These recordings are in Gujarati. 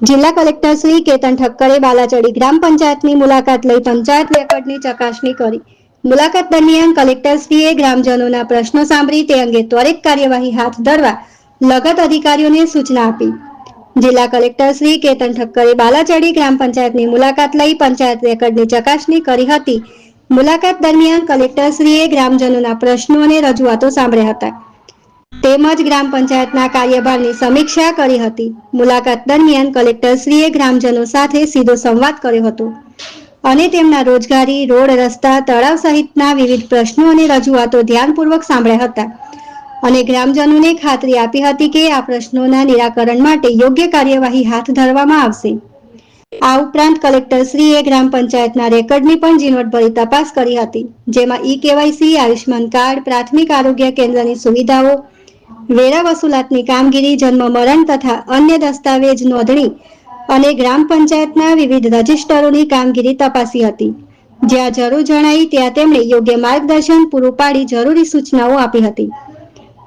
જિલ્લા કલેક્ટર શ્રી કેતન ઠક્કરે બાલાચડી ગ્રામ પંચાયતની મુલાકાત લઈ પંચાયત રેકોર્ડની ચકાસણી કરી. મુલાકાત દરમિયાન કલેક્ટરશ્રીએ ગ્રામજનોના પ્રશ્નો સાંભળી તે અંગે ત્વરિત કાર્યવાહી હાથ ધરવા લગત અધિકારીઓને સૂચના આપી. જિલ્લા કલેક્ટર શ્રી કેતન ઠક્કરે બાલાચડી ગ્રામ પંચાયતની મુલાકાત લઈ પંચાયત રેકર્ડની ચકાસણી કરી હતી. મુલાકાત દરમિયાન કલેક્ટરશ્રીએ ગ્રામજનોના પ્રશ્નો અને રજૂઆતો સાંભળ્યા હતા. તેમજ ગ્રામ પંચાયતના કાર્યભારની સમીક્ષા કરી હતી. મુલાકાત દરમિયાન કલેક્ટરશ્રીએ ગ્રામજનો સાથે સીધો સંવાદ કર્યો હતો અને તેમના રોજગારી, રોડ રસ્તા, તળાવ સહિતના વિવિધ પ્રશ્નો અને રજૂઆતો ધ્યાનપૂર્વક સાંભળ્યા હતા અને ગ્રામજનોને ખાતરી આપી હતી કે આ પ્રશ્નોના નિરાકરણ માટે યોગ્ય કાર્યવાહી હાથ ધરવામાં આવશે. આ ઉપરાંત કલેક્ટરશ્રીએ ગ્રામ પંચાયતના રેકર્ડની પણ ઝીણવટભરી તપાસ કરી હતી, જેમાં ઈ કેવાયસી, આયુષ્યમાન કાર્ડ, પ્રાથમિક આરોગ્ય કેન્દ્રની સુવિધાઓ વેરા વસૂલાતની કામગીરી, જન્મ મરણ તથા અન્ય દસ્તાવેજ નોંધણી અને ગ્રામ પંચાયતના વિવિધ રજિસ્ટરોની કામગીરી તપાસી હતી. જ્યાં જરૂર જણાઈ ત્યાં તેમણે યોગ્ય માર્ગદર્શન પૂરું પાડી જરૂરી સૂચનાઓ આપી હતી.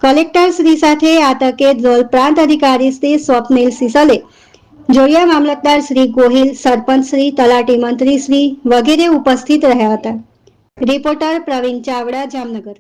કલેક્ટર શ્રી સાથે આ તકે ધ્રોલ પ્રાંત અધિકારી શ્રી સ્વપ્નિલ સિસલે, જોડિયા મામલતદાર શ્રી ગોહિલ, સરપંચ શ્રી, તલાટી મંત્રી શ્રી વગેરે ઉપસ્થિત રહ્યા હતા. રિપોર્ટર પ્રવીણ ચાવડા, જામનગર.